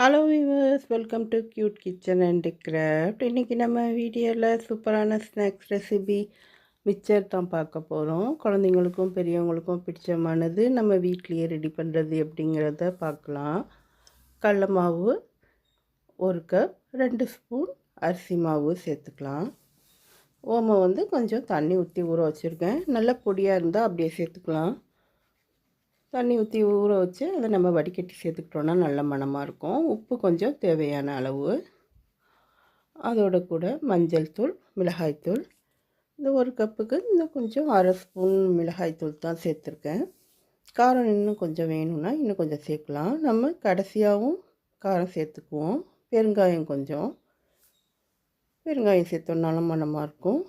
Hello viewers welcome to cute kitchen and craft இன்றைக்கி நம்ம வீடியோவில் சூப்பரான ஸ்நாக்ஸ் ரெசிபி மிக்சர் தான் பார்க்க போகிறோம் குழந்தைங்களுக்கும் பெரியவங்களுக்கும் பிடிச்சமானது நம்ம வீட்லேயே ரெடி பண்ணுறது எப்படிங்கிறத பார்க்கலாம். கடல மாவு ஒரு கப் ரெண்டு ஸ்பூன் அரிசி மாவு சேர்த்துக்கலாம். ஓமம் வந்து கொஞ்சம் தண்ணி ஊற்றி ஊற வச்சுருக்கேன். நல்ல பொடியாக இருந்தால் அப்படியே சேர்த்துக்கலாம். தண்ணி ஊற்றி ஊற வச்சு அதை நம்ம வடிகட்டி சேர்த்துக்கிட்டோன்னா நல்ல மணமாக இருக்கும். உப்பு கொஞ்சம் தேவையான அளவு. அதோட கூட மஞ்சள் தூள் மிளகாய்த்தூள் இந்த ஒரு கப்புக்கு இந்த கொஞ்சம் அரை ஸ்பூன் மிளகாய்த்தூள் தான் சேர்த்துருக்கேன். காரம் இன்னும் கொஞ்சம் வேணும்னா இன்னும் கொஞ்சம் சேர்க்கலாம். நம்ம கடைசியாகவும் காரம் சேர்த்துக்குவோம். பெருங்காயம் கொஞ்சம். பெருங்காயம் சேர்த்தோன்னாலும் மணமாக இருக்கும்.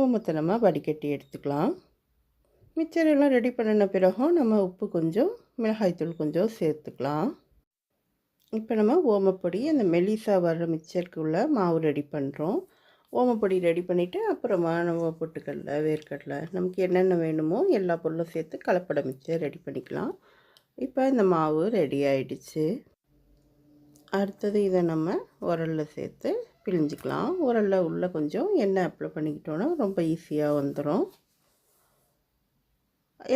ஓமத்தை நம்ம வடிகட்டி எடுத்துக்கலாம். மிச்சர் எல்லாம் ரெடி பண்ணின பிறகும் நம்ம உப்பு கொஞ்சம் மிளகாய்த்தூள் கொஞ்சம் சேர்த்துக்கலாம். இப்போ நம்ம ஓமப்பொடி அந்த மெலிசா வர்ற மிக்சருக்குள்ள மாவு ரெடி பண்ணுறோம் ஓமப்பொடி ரெடி பண்ணிவிட்டு அப்புறமா நம்ம பொட்டுக்கடலை வேர்க்கடலை நமக்கு என்னென்ன வேணுமோ எல்லா பொருளும் சேர்த்து கலப்பட மிச்சர் ரெடி பண்ணிக்கலாம். இப்போ இந்த மாவு ரெடி ஆயிடுச்சு. அடுத்தது இதை நம்ம உரலில் சேர்த்து பிழிஞ்சிக்கலாம். உரலில் உள்ளே கொஞ்சம் எண்ணெய் அப்ளை பண்ணிக்கிட்டோன்னா ரொம்ப ஈஸியாக வந்துடும்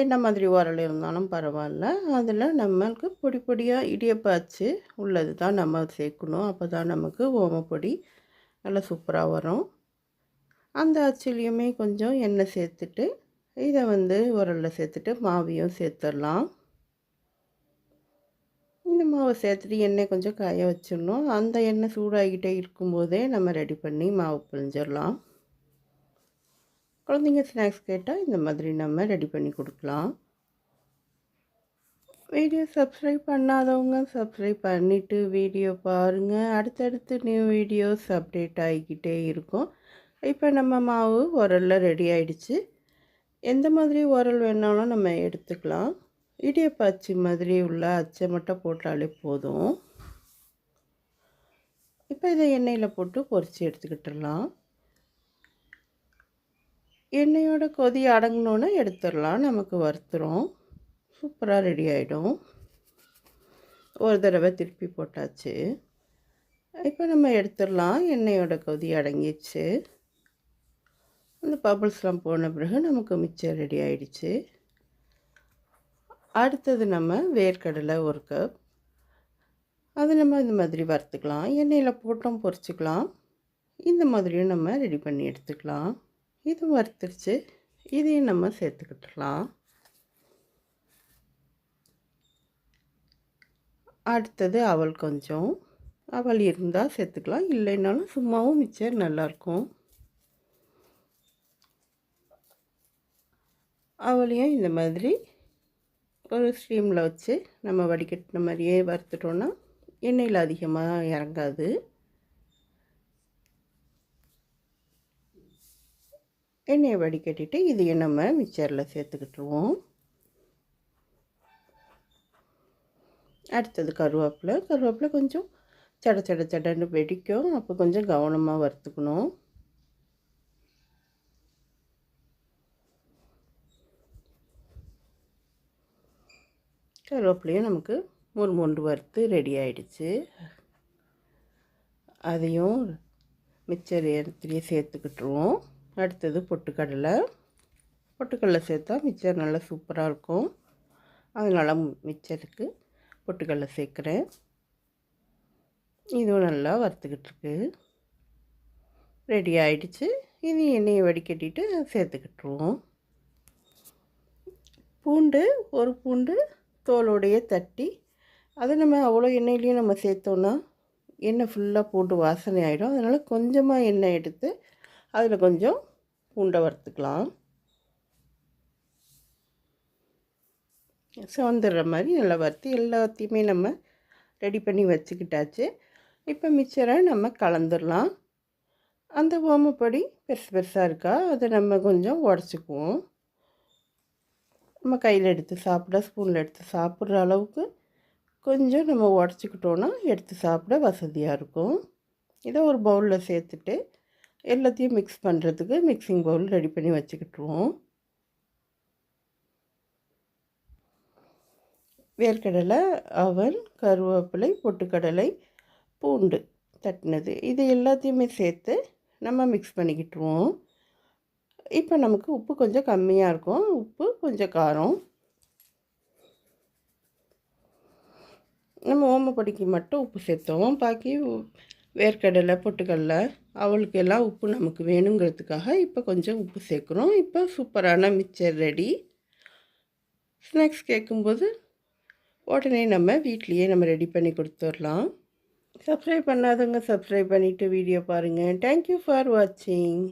என்ன மாதிரி உரல் இருந்தாலும் பரவாயில்ல. அதில் நம்மளுக்கு பொடி பொடியாக இடியப்பாச்சு உள்ளது தான் நம்ம சேர்க்கணும். அப்போ தான் நமக்கு ஓமப்பொடி நல்லா சூப்பராக வரும். அந்த அச்சிலையுமே கொஞ்சம் எண்ணெய் சேர்த்துட்டு இதை வந்து உரலில் சேர்த்துட்டு மாவையும் சேர்த்துடலாம். இந்த மாவை சேர்த்துட்டு எண்ணெய் கொஞ்சம் காய வச்சிடணும். அந்த எண்ணெய் சூடாகிட்டே இருக்கும்போதே நம்ம ரெடி பண்ணி மாவு பிழிஞ்சிடலாம். குழந்தைங்க ஸ்நாக்ஸ் கேட்டால் இந்த மாதிரி நம்ம ரெடி பண்ணி கொடுக்கலாம். வீடியோ சப்ஸ்கிரைப் பண்ணாதவங்க சப்ஸ்கிரைப் பண்ணிவிட்டு வீடியோ பாருங்கள் அடுத்தடுத்து நியூ வீடியோஸ் அப்டேட் ஆகிக்கிட்டே இருக்கும். இப்போ நம்ம மாவு உரலில் ரெடி ஆகிடுச்சு எந்த மாதிரி உரல் வேணாலும் நம்ம எடுத்துக்கலாம். இடியப்ப அச்சு மாதிரி உள்ள அச்சை மட்டும் போட்டாலே போதும். இப்போ இதை எண்ணெயில் போட்டு பொறிச்சு எடுத்துக்கிட்டுலாம் எண்ணெயோட கொதி அடங்கணுன்னு எடுத்துடலாம். நமக்கு வறுத்துரும். சூப்பராக ரெடி ஆகிடும் ஒரு தடவை திருப்பி போட்டாச்சு. இப்போ நம்ம எடுத்துடலாம். எண்ணெயோட கொதி அடங்கிடுச்சு. அந்த பபுள்ஸ்லாம் போன பிறகு நமக்கு மிச்சம் ரெடி ஆகிடுச்சு அடுத்தது நம்ம வேர்க்கடலை ஒரு கப் அது நம்ம இந்த மாதிரி வறுத்துக்கலாம். எண்ணெயில் போட்டோம் பொரிச்சிக்கலாம் இந்த மாதிரியும் நம்ம ரெடி பண்ணி எடுத்துக்கலாம். இது வறுத்துருச்சு. இதையும் நம்ம சேர்த்துக்கிட்டுலாம் அடுத்தது அவள் கொஞ்சம். அவள் இருந்தால் சேர்த்துக்கலாம். இல்லைன்னாலும் சும்மாவும் மிச்சர் நல்லாயிருக்கும். அவளையும் இந்த மாதிரி ஒரு ஸ்டீமில் வச்சு நம்ம வடிகட்டின மாதிரியே வறுத்துட்டோன்னா எண்ணெயில் அதிகமாக இறங்காது. எண்ணெயை வடிகட்டிட்டு இதையும் நம்ம மிக்சரில் சேர்த்துக்கிட்டுருவோம். அடுத்தது கருவேப்பிலை. கருவேப்பிலை கொஞ்சம் சட சட சடன்னு வெடிக்கும். அப்போ கொஞ்சம் கவனமாக வறுத்துக்கணும். கருவேப்பிலையும் நமக்கு ஒரு மூன்று வறுத்து ரெடி ஆகிடுச்சு அதையும் மிச்சர் இடத்துலையே சேர்த்துக்கிட்டுருவோம். அடுத்தது பொட்டுக்கடலை. பொட்டுக்கடலை சேர்த்தா மிச்சர் நல்லா சூப்பராக இருக்கும். அதனால் மிச்சருக்கு பொட்டுக்கடலை சேர்க்குறேன். இதுவும் நல்லா வறுத்துக்கிட்டுருக்கு ரெடி ஆகிடுச்சு இது எண்ணெயை வடிகட்டிட்டு சேர்த்துக்கிட்டுருவோம். பூண்டு ஒரு பூண்டு தோலோடையே தட்டி அதை நம்ம அவ்வளோ எண்ணெயிலையும் நம்ம சேர்த்தோன்னா எண்ணெய் ஃபுல்லாக பூண்டு வாசனை ஆகிடும் அதனால் கொஞ்சமாக எண்ணெய் எடுத்து அதில் கொஞ்சம் பூண்டை வறுத்துக்கலாம். சவந்துடுற மாதிரி நல்லா வறுத்து எல்லாத்தையுமே நம்ம ரெடி பண்ணி வச்சுக்கிட்டாச்சு. இப்போ மிச்சரை நம்ம கலந்துடலாம். அந்த ஓமப்பொடி பெருசு பெருசாக இருக்கா அதை நம்ம கொஞ்சம் உடச்சிக்குவோம். நம்ம கையில் எடுத்து சாப்பிட ஸ்பூனில் எடுத்து சாப்பிட்ற அளவுக்கு கொஞ்சம் நம்ம உடச்சிக்கிட்டோன்னா எடுத்து சாப்பிட வசதியாக இருக்கும். இதை ஒரு பவுலில் சேர்த்துட்டு எல்லாத்தையும் மிக்ஸ் பண்ணுறதுக்கு மிக்சிங் பவுல் ரெடி பண்ணி வச்சுக்கிட்டுருவோம். வேர்க்கடலை அவல் கருவேப்பிலை பொட்டுக்கடலை பூண்டு தட்டினது. இது எல்லாத்தையுமே சேர்த்து நம்ம மிக்ஸ் பண்ணிக்கிட்டுருவோம். இப்போ நமக்கு உப்பு கொஞ்சம் கம்மியாக இருக்கும். உப்பு கொஞ்சம் காரம். நம்ம ஓமப்பொடிக்கு மட்டும் உப்பு சேர்த்தோம். பாக்கி வேர்க்கடலை பொட்டுக்கடலை அவளுக்கு எல்லாம் உப்பு நமக்கு வேணுங்கிறதுக்காக இப்போ கொஞ்சம் உப்பு சேர்க்குறோம். இப்போ சூப்பரான மிக்சர் ரெடி ஸ்நாக்ஸ் கேட்கும்போது உடனே நம்ம வீட்லேயே நம்ம ரெடி பண்ணி கொடுத்துடலாம். சப்ஸ்கிரைப் பண்ணாதவங்க சப்ஸ்கிரைப் பண்ணிவிட்டு வீடியோ பாருங்கள் தேங்க்யூ ஃபார் வாட்சிங்